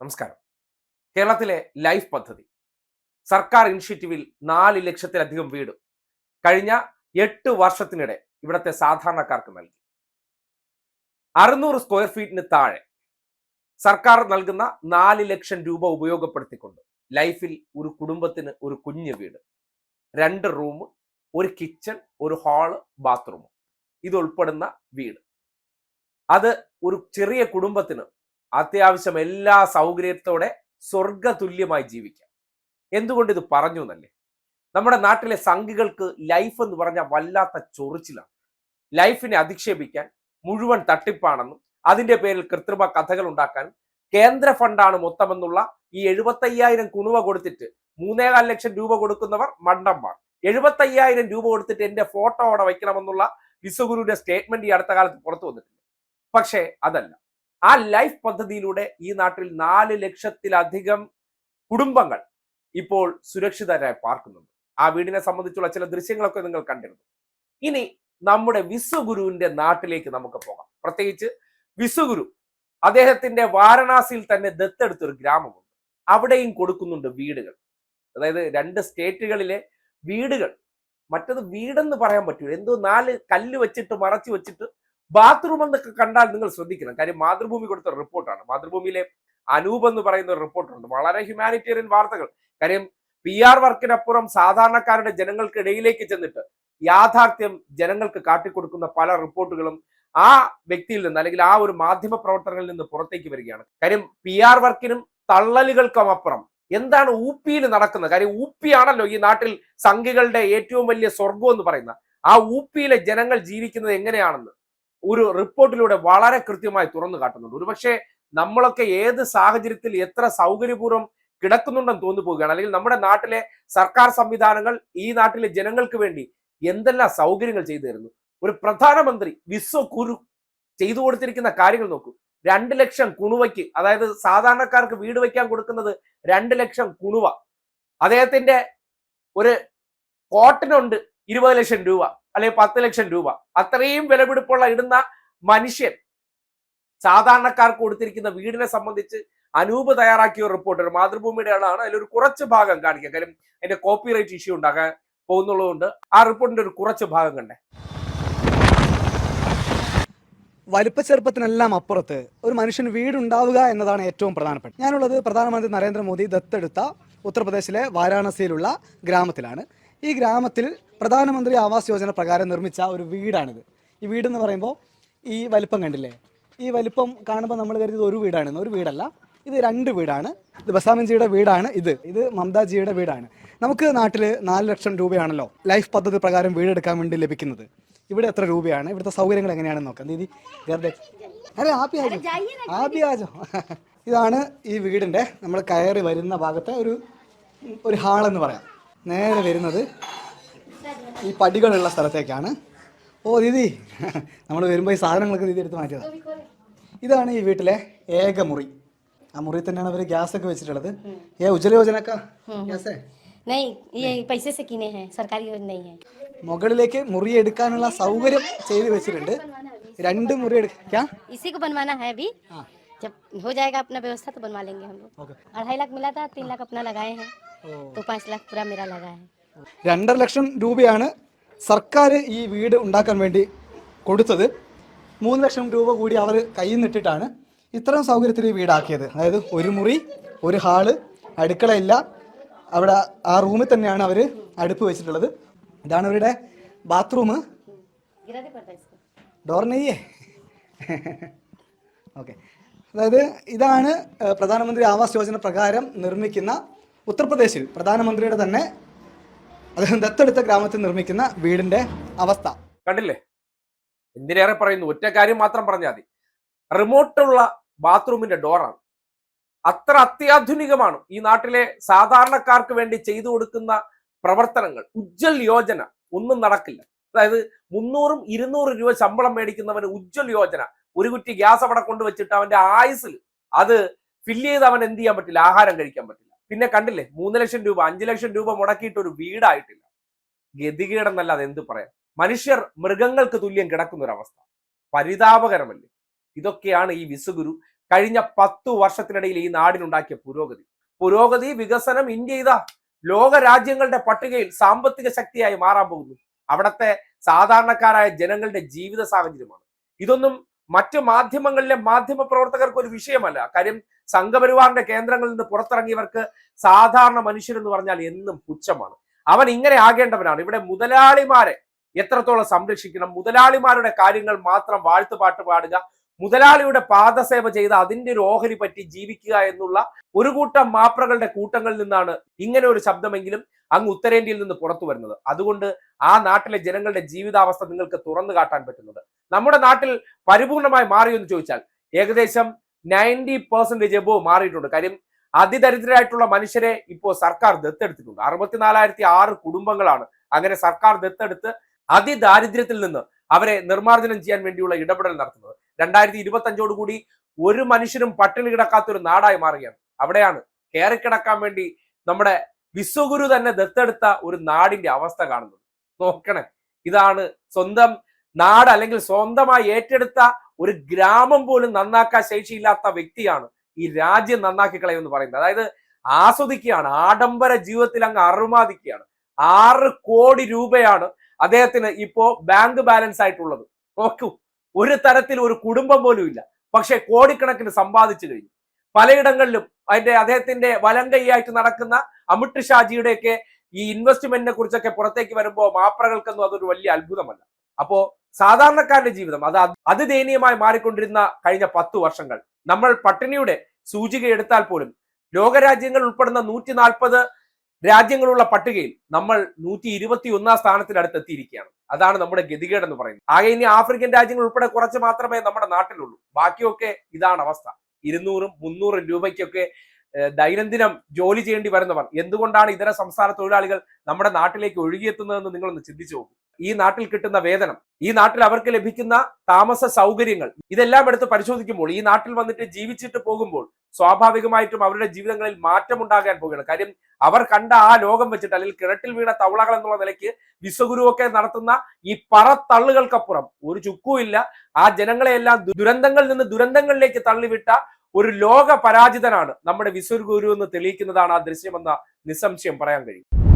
നമസ്കാരം. കേരളത്തിലെ ലൈഫ് പദ്ധതി. സർക്കാർ ഇനിഷ്യേറ്റീവിൽ നാല് ലക്ഷത്തിലധികം വീട് കഴിഞ്ഞ എട്ട് വർഷത്തിനിടെ ഇവിടത്തെ സാധാരണക്കാർക്ക് നൽകി. അറുന്നൂറ് സ്ക്വയർ ഫീറ്റിന് താഴെ സർക്കാർ നൽകുന്ന നാല് ലക്ഷം രൂപ ഉപയോഗപ്പെടുത്തിക്കൊണ്ട് ലൈഫിൽ ഒരു കുടുംബത്തിന് ഒരു കുഞ്ഞു വീട് രണ്ട് റൂം ഒരു കിച്ചൺ ഒരു ഹാൾ ബാത്റൂം ഇത് ഉൾപ്പെടുന്ന വീട്. അത് ഒരു ചെറിയ കുടുംബത്തിന് അത്യാവശ്യം എല്ലാ സൗകര്യത്തോടെ സ്വർഗതുല്യമായി ജീവിക്കാം. എന്തുകൊണ്ട് ഇത് പറഞ്ഞു എന്നല്ലേ? നമ്മുടെ നാട്ടിലെ സംഘികൾക്ക് ലൈഫ് എന്ന് പറഞ്ഞാൽ വല്ലാത്ത ചൊറിച്ചിലാണ്. ലൈഫിനെ അധിക്ഷേപിക്കാൻ മുഴുവൻ തട്ടിപ്പാണെന്നും അതിന്റെ പേരിൽ കൃത്രിമ കഥകൾ ഉണ്ടാക്കാൻ കേന്ദ്ര ഫണ്ടാണ് മൊത്തമെന്നുള്ള ഈ എഴുപത്തയ്യായിരം കുണുവ കൊടുത്തിട്ട് മൂന്നേകാൽ ലക്ഷം രൂപ കൊടുക്കുന്നവർ മണ്ടന്മാർ. എഴുപത്തയ്യായിരം രൂപ കൊടുത്തിട്ട് എന്റെ ഫോട്ടോ അവിടെ വയ്ക്കണമെന്നുള്ള വിശ്വഗുരുവിന്റെ സ്റ്റേറ്റ്മെന്റ് ഈ അടുത്ത കാലത്ത് പുറത്തു വന്നിട്ടുണ്ട് പക്ഷേ അതല്ല. ആ ലൈഫ് പദ്ധതിയിലൂടെ ഈ നാട്ടിൽ നാല് ലക്ഷത്തിലധികം കുടുംബങ്ങൾ ഇപ്പോൾ സുരക്ഷിതരായി പാർക്കുന്നുണ്ട്. ആ വീടിനെ സംബന്ധിച്ചുള്ള ചില ദൃശ്യങ്ങളൊക്കെ നിങ്ങൾ കണ്ടിരുന്നു. ഇനി നമ്മുടെ വിശ്വഗുരുവിന്റെ നാട്ടിലേക്ക് നമുക്ക് പോകാം. പ്രത്യേകിച്ച് വിശ്വഗുരു അദ്ദേഹത്തിന്റെ വാരണാസിയിൽ തന്നെ ദത്തെടുത്തൊരു ഗ്രാമമുണ്ട്. അവിടെയും കൊടുക്കുന്നുണ്ട് വീടുകൾ. അതായത് രണ്ട് സ്റ്റേറ്റുകളിലെ വീടുകൾ. മറ്റത് വീടെന്ന് പറയാൻ പറ്റൂല. എന്തോ നാല് കല്ല് വെച്ചിട്ട് മറച്ചു വെച്ചിട്ട് ബാത്റൂം എന്നൊക്കെ കണ്ടാൽ നിങ്ങൾ ശ്രദ്ധിക്കണം. കാര്യം മാതൃഭൂമി കൊടുത്ത റിപ്പോർട്ടാണ്. മാതൃഭൂമിയിലെ അനൂപ് എന്ന് പറയുന്ന ഒരു റിപ്പോർട്ടുണ്ട്. വളരെ ഹ്യൂമാനിറ്റേറിയൻ വാർത്തകൾ. കാര്യം പി ആർ വർക്കിനപ്പുറം സാധാരണക്കാരുടെ ജനങ്ങൾക്കിടയിലേക്ക് ചെന്നിട്ട് യാഥാർത്ഥ്യം ജനങ്ങൾക്ക് കാട്ടിക്കൊടുക്കുന്ന പല റിപ്പോർട്ടുകളും ആ വ്യക്തിയിൽ നിന്ന് അല്ലെങ്കിൽ ആ ഒരു മാധ്യമ പ്രവർത്തകരിൽ നിന്ന് പുറത്തേക്ക് വരികയാണ്. കാര്യം പി ആർ വർക്കിനും തള്ളലുകൾക്കും അപ്പുറം എന്താണ് ഊപ്പിയിൽ നടക്കുന്നത്? കാര്യം ഊപ്പിയാണല്ലോ ഈ നാട്ടിൽ സംഘികളുടെ ഏറ്റവും വലിയ സ്വർഗം എന്ന് പറയുന്ന ആ ഊപ്പിയിലെ ജനങ്ങൾ ജീവിക്കുന്നത് എങ്ങനെയാണെന്ന് ഒരു റിപ്പോർട്ടിലൂടെ വളരെ കൃത്യമായി തുറന്നു കാട്ടുന്നുണ്ട്. ഒരുപക്ഷെ നമ്മളൊക്കെ ഏത് സാഹചര്യത്തിൽ എത്ര സൗകര്യപൂർവം കിടക്കുന്നുണ്ടെന്ന് തോന്നു പോവുകയാണ്. അല്ലെങ്കിൽ നമ്മുടെ നാട്ടിലെ സർക്കാർ സംവിധാനങ്ങൾ ഈ നാട്ടിലെ ജനങ്ങൾക്ക് വേണ്ടി എന്തെല്ലാം സൗകര്യങ്ങൾ ചെയ്തു തരുന്നു. ഒരു പ്രധാനമന്ത്രി വിശ്വ കുരു ചെയ്തു കൊടുത്തിരിക്കുന്ന കാര്യങ്ങൾ നോക്കൂ. രണ്ട് ലക്ഷം കുണുവയ്ക്ക് അതായത് സാധാരണക്കാർക്ക് വീട് വയ്ക്കാൻ കൊടുക്കുന്നത് രണ്ട് ലക്ഷം കുണുവ. അദ്ദേഹത്തിന്റെ ഒരു കോട്ടനുണ്ട് ഇരുപത് ലക്ഷം രൂപ. അല്ലെങ്കിൽ പത്ത് ലക്ഷം രൂപ. അത്രയും വിലപിടിപ്പുള്ള ഇടുന്ന മനുഷ്യൻ സാധാരണക്കാർക്ക് കൊടുത്തിരിക്കുന്ന വീടിനെ സംബന്ധിച്ച് അനൂപ് തയ്യാറാക്കിയ ഒരു റിപ്പോർട്ട് ഒരു മാതൃഭൂമിയുടെ ആളാണ്. അതിലൊരു കുറച്ച് ഭാഗം കാണിക്കുക കാര്യം അതിന്റെ കോപ്പിറൈറ്റ് ഇഷ്യൂ ഉണ്ടാകാൻ പോകുന്നുള്ളതുകൊണ്ട് ആ റിപ്പോർട്ടിന്റെ ഒരു കുറച്ച് ഭാഗം കണ്ടേ. വലിപ്പ ചെറുപ്പത്തിനെല്ലാം അപ്പുറത്ത് ഒരു മനുഷ്യന് വീടുണ്ടാവുക എന്നതാണ് ഏറ്റവും പ്രധാനപ്പെട്ടത്. ഞാനുള്ളത് പ്രധാനമന്ത്രി നരേന്ദ്രമോദി ദത്തെടുത്ത ഉത്തർപ്രദേശിലെ വാരാണസിയിലുള്ള ഗ്രാമത്തിലാണ്. ഈ ഗ്രാമത്തിൽ പ്രധാനമന്ത്രി ആവാസ് യോജന പ്രകാരം നിർമ്മിച്ച ഒരു വീടാണിത്. ഈ വീടെന്ന് പറയുമ്പോൾ ഈ വലിപ്പം കണ്ടില്ലേ? ഈ വലിപ്പം കാണുമ്പോൾ നമ്മൾ കരുതിയത് ഒരു വീടാണെന്ന് ഒരു വീടല്ല. ഇത് രണ്ട് വീടാണ്. ഇത് ബസാമൻജിയുടെ വീടാണ് ഇത്. ഇത് മമതാജിയുടെ വീടാണ്. നമുക്ക് നാട്ടിൽ നാല് ലക്ഷം രൂപയാണല്ലോ ലൈഫ് പദ്ധതി പ്രകാരം വീടെടുക്കാൻ വേണ്ടി ലഭിക്കുന്നത്. ഇവിടെ എത്ര രൂപയാണ്? ഇവിടുത്തെ സൗകര്യങ്ങൾ എങ്ങനെയാണെന്ന് നോക്കാം. ദീദി ഗർദേ അരെ ആപ്പി ആജോ ആപ്പി ആജോ ഇതാണ് ഈ വീടിന്റെ നമ്മൾ കയറി വരുന്ന ഭാഗത്തെ ഒരു ഒരു ഹാളെന്ന് പറയാം. നേരെ വരുന്നത് ഈ പടികളുള്ള സ്ഥലത്തേക്കാണ്. ഓ ദീദി നമ്മൾ വരുമ്പോൾ ഈ സാധനങ്ങളൊക്കെ ദീദി എടുത്ത് മാറ്റിയത്. ഇതാണ് ഈ വീട്ടിലെ ഏക മുറി. ആ മുറി തന്നെയാണ് അവർ ഗ്യാസ് ഒക്കെ വെച്ചിട്ടുള്ളത്. ഏ ഉജ്ജല യോജനക്കാ? മുകളിലേക്ക് മുറി എടുക്കാനുള്ള സൗകര്യം ചെയ്തു വെച്ചിട്ടുണ്ട്. രണ്ട് മുറി എടുക്കാം? इसी को बनवाना है अभी जब हो जाएगा अपना व्यवस्था तो बनवा लेंगे हम लोग ओके अढ़ाई लाख मिला था तीन लाख अपना लगाए हैं तो पाँच लाख पूरा मेरा लगा है രണ്ടര ലക്ഷം രൂപയാണ് സർക്കാർ ഈ വീട് ഉണ്ടാക്കാൻ വേണ്ടി കൊടുത്തത് മൂന്ന് ലക്ഷം രൂപ കൂടി അവർ കയ്യിൽ നിന്നിട്ടിട്ടാണ് ഇത്രയും സൗകര്യത്തിൽ ഈ വീടാക്കിയത് അതായത് ഒരു മുറി ഒരു ഹാള് അടുക്കളയില്ല അവിടെ ആ റൂമിൽ തന്നെയാണ് അവർ അടുപ്പ് വെച്ചിട്ടുള്ളത് ഇതാണ് അവരുടെ ബാത്റൂം गिरा दे पड़ता इसको ഡോർ നെയ്യേ ഓക്കെ അതായത് ഇതാണ് പ്രധാനമന്ത്രി ആവാസ് യോജന പ്രകാരം നിർമ്മിക്കുന്ന ഉത്തർപ്രദേശിൽ പ്രധാനമന്ത്രിയുടെ തന്നെ അദ്ദേഹം ദത്തെടുത്ത ഗ്രാമത്തിൽ നിർമ്മിക്കുന്ന വീടിന്റെ അവസ്ഥ. കണ്ടില്ലേ? എന്തിനേറെ പറയുന്നു? ഒറ്റ കാര്യം മാത്രം പറഞ്ഞാൽ മതി. റിമോട്ടുള്ള ബാത്റൂമിന്റെ ഡോറാണ്. അത്ര അത്യാധുനികമാണ്. ഈ നാട്ടിലെ സാധാരണക്കാർക്ക് വേണ്ടി ചെയ്തു കൊടുക്കുന്ന പ്രവർത്തനങ്ങൾ. ഉജ്ജൽ യോജന ഒന്നും നടക്കില്ല. അതായത് മുന്നൂറും ഇരുന്നൂറ് രൂപ ശമ്പളം മേടിക്കുന്നവന് ഉജ്ജ്വൽ യോജന. ഒരു കുറ്റി ഗ്യാസ് അവിടെ കൊണ്ടുവച്ചിട്ട് അവന്റെ ആയുസിൽ അത് ഫില്ല് ചെയ്ത് അവൻ എന്ത് ചെയ്യാൻ പറ്റില്ല ആഹാരം കഴിക്കാൻ പറ്റില്ല. പിന്നെ കണ്ടില്ലേ മൂന്ന് ലക്ഷം രൂപ അഞ്ചു ലക്ഷം രൂപ മുടക്കിയിട്ട് ഒരു വീടായിട്ടില്ല. ഗതികേടെന്നല്ലാതെ എന്ത് പറയാം? മനുഷ്യർ മൃഗങ്ങൾക്ക് തുല്യം കിടക്കുന്ന ഒരു അവസ്ഥ പരിതാപകരമല്ലേ? ഇതൊക്കെയാണ് ഈ വിസുഗുരു കഴിഞ്ഞ പത്തു വർഷത്തിനിടയിൽ ഈ നാടിനുണ്ടാക്കിയ പുരോഗതി. പുരോഗതി വികസനം ഇന്ത്യ ഇതാ. ലോക രാജ്യങ്ങളുടെ പട്ടികയിൽ സാമ്പത്തിക ശക്തിയായി മാറാൻ പോകുന്നു. അവിടത്തെ സാധാരണക്കാരായ ജനങ്ങളുടെ ജീവിത സാഹചര്യമാണ്. ഇതൊന്നും മറ്റു മാധ്യമങ്ങളിലെ മാധ്യമ പ്രവർത്തകർക്ക് ഒരു വിഷയമല്ല. കാര്യം സംഘപരിവാറിന്റെ കേന്ദ്രങ്ങളിൽ നിന്ന് പുറത്തിറങ്ങിയവർക്ക് സാധാരണ മനുഷ്യരെന്ന് പറഞ്ഞാൽ എന്നും പുച്ഛമാണ്. അവൻ ഇങ്ങനെ ആകേണ്ടവനാണ്. ഇവിടെ മുതലാളിമാരെ എത്രത്തോളം സംരക്ഷിക്കണം? മുതലാളിമാരുടെ കാര്യങ്ങൾ മാത്രം വാഴ്ത്തുപാട്ട് പാടുക മുതലാളിയുടെ പാദസേവ ചെയ്ത് അതിന്റെ ഒരു ഓഹരി പറ്റി ജീവിക്കുക എന്നുള്ള ഒരു കൂട്ടം മാപ്രകളുടെ കൂട്ടങ്ങളിൽ നിന്നാണ് ഇങ്ങനെ ഒരു ശബ്ദമെങ്കിലും അങ്ങ് ഉത്തരേന്ത്യയിൽ നിന്ന് പുറത്തു വരുന്നത്. അതുകൊണ്ട് ആ നാട്ടിലെ ജനങ്ങളുടെ ജീവിതാവസ്ഥ നിങ്ങൾക്ക് തുറന്നു കാട്ടാൻ പറ്റുന്നുണ്ട് നമ്മുടെ നാട്ടിൽ പരിപൂർണമായി മാറിയോ എന്ന് ചോദിച്ചാൽ ഏകദേശം നയന്റി പെർസെന്റേജ് എബോ മാറിയിട്ടുണ്ട്. കാര്യം അതിദരിദ്രരായിട്ടുള്ള മനുഷ്യരെ ഇപ്പോൾ സർക്കാർ ദത്തെടുത്തിട്ടുണ്ട്. അറുപത്തിനാലായിരത്തി ആറ് കുടുംബങ്ങളാണ് അങ്ങനെ സർക്കാർ ദത്തെടുത്ത് അതിദാരിദ്ര്യത്തിൽ നിന്ന് അവരെ നിർമ്മാർജനം ചെയ്യാൻ വേണ്ടിയുള്ള ഇടപെടൽ നടത്തുന്നത്. രണ്ടായിരത്തി ഇരുപത്തി അഞ്ചോട് കൂടി ഒരു മനുഷ്യനും പട്ടിണി കിടക്കാത്ത ഒരു നാടായി മാറുകയാണ്. അവിടെയാണ് കയറിക്കിടക്കാൻ വേണ്ടി നമ്മുടെ വിശ്വഗുരു തന്നെ ദത്തെടുത്ത ഒരു നാടിന്റെ അവസ്ഥ കാണുന്നത് നോക്കണേ ഇതാണ് സ്വന്തം നാട് അല്ലെങ്കിൽ സ്വന്തമായി ഏറ്റെടുത്ത ഒരു ഗ്രാമം പോലും നന്നാക്കാൻ ശേഷിയില്ലാത്ത വ്യക്തിയാണ് ഈ രാജ്യം നന്നാക്കി കളയുമെന്ന് പറയുന്നത്. അതായത് ആസ്വദിക്കുകയാണ് ആഡംബര ജീവിതത്തിൽ അങ്ങ് അറുമാദിക്കുകയാണ് ആറ് കോടി രൂപയാണ് അദ്ദേഹത്തിന് ഇപ്പോ ബാങ്ക് ബാലൻസ് ആയിട്ടുള്ളത്. നോക്കൂ ഒരു തരത്തിൽ ഒരു കുടുംബം പോലും ഇല്ല. പക്ഷെ കോടിക്കണക്കിന് സമ്പാദിച്ചു കഴിഞ്ഞു. പലയിടങ്ങളിലും അതിന്റെ അദ്ദേഹത്തിന്റെ വലം കൈയായിട്ട് നടക്കുന്ന അമിത് ഷാജിയുടെയൊക്കെ ഈ ഇൻവെസ്റ്റ്മെന്റിനെ കുറിച്ചൊക്കെ പുറത്തേക്ക് വരുമ്പോൾ മാപ്രകൾക്കൊന്നും അതൊരു വലിയ അത്ഭുതമല്ല. അപ്പോ സാധാരണക്കാരന്റെ ജീവിതം അത് അതിദയനീയമായി മാറിക്കൊണ്ടിരുന്ന കഴിഞ്ഞ പത്തു വർഷങ്ങൾ നമ്മൾ പട്ടിണിയുടെ സൂചിക എടുത്താൽ പോലും ലോകരാജ്യങ്ങൾ ഉൾപ്പെടുന്ന നൂറ്റി നാൽപ്പത് രാജ്യങ്ങളുള്ള പട്ടികയിൽ നമ്മൾ നൂറ്റി ഇരുപത്തി ഒന്നാം സ്ഥാനത്തിനടുത്ത് അടുത്തെത്തിയിരിക്കുകയാണ് അതാണ് നമ്മുടെ ഗതികേട് എന്ന് പറയുന്നത്. ആകെ ഇനി ആഫ്രിക്കൻ രാജ്യങ്ങൾ ഉൾപ്പെടെ കുറച്ച് മാത്രമേ നമ്മുടെ നാട്ടിലുള്ളൂ. ബാക്കിയൊക്കെ ഇതാണ് അവസ്ഥ. ഇരുന്നൂറും മുന്നൂറും രൂപയ്ക്കൊക്കെ ദൈനംദിനം ജോലി ചെയ്യേണ്ടി വരുന്നവർ. എന്തുകൊണ്ടാണ് ഇതര സംസ്ഥാന തൊഴിലാളികൾ നമ്മുടെ നാട്ടിലേക്ക് ഒഴുകിയെത്തുന്നതെന്ന് നിങ്ങളൊന്ന് ചിന്തിച്ചു നോക്കൂ. ഈ നാട്ടിൽ കിട്ടുന്ന വേതനം ഈ നാട്ടിൽ അവർക്ക് ലഭിക്കുന്ന താമസ സൗകര്യങ്ങൾ ഇതെല്ലാം എടുത്ത് പരിശോധിക്കുമ്പോൾ ഈ നാട്ടിൽ വന്നിട്ട് ജീവിച്ചിട്ട് പോകുമ്പോൾ സ്വാഭാവികമായിട്ടും അവരുടെ ജീവിതങ്ങളിൽ മാറ്റം മാറ്റമുണ്ടാകാൻ പോവുകയാണ് കാര്യം അവർ കണ്ട ആ ലോകം വെച്ചിട്ട് അല്ലെങ്കിൽ കിണറ്റിൽ വീണ തവളകൾ എന്നുള്ള നിലയ്ക്ക് വിശ്വഗുരുവൊക്കെ നടത്തുന്ന ഈ പറത്തള്ളുകൾക്കപ്പുറം ഒരു ചുക്കുമില്ല ആ ജനങ്ങളെയെല്ലാം ദുരന്തങ്ങളിൽ നിന്ന് ദുരന്തങ്ങളിലേക്ക് തള്ളിവിട്ട ഒരു ലോക പരാജിതനാണ് നമ്മുടെ വിശ്വഗുരു എന്ന് തെളിയിക്കുന്നതാണ് ആ ദൃശ്യമെന്ന നിസ്സംശയം പറയാൻ കഴിയും.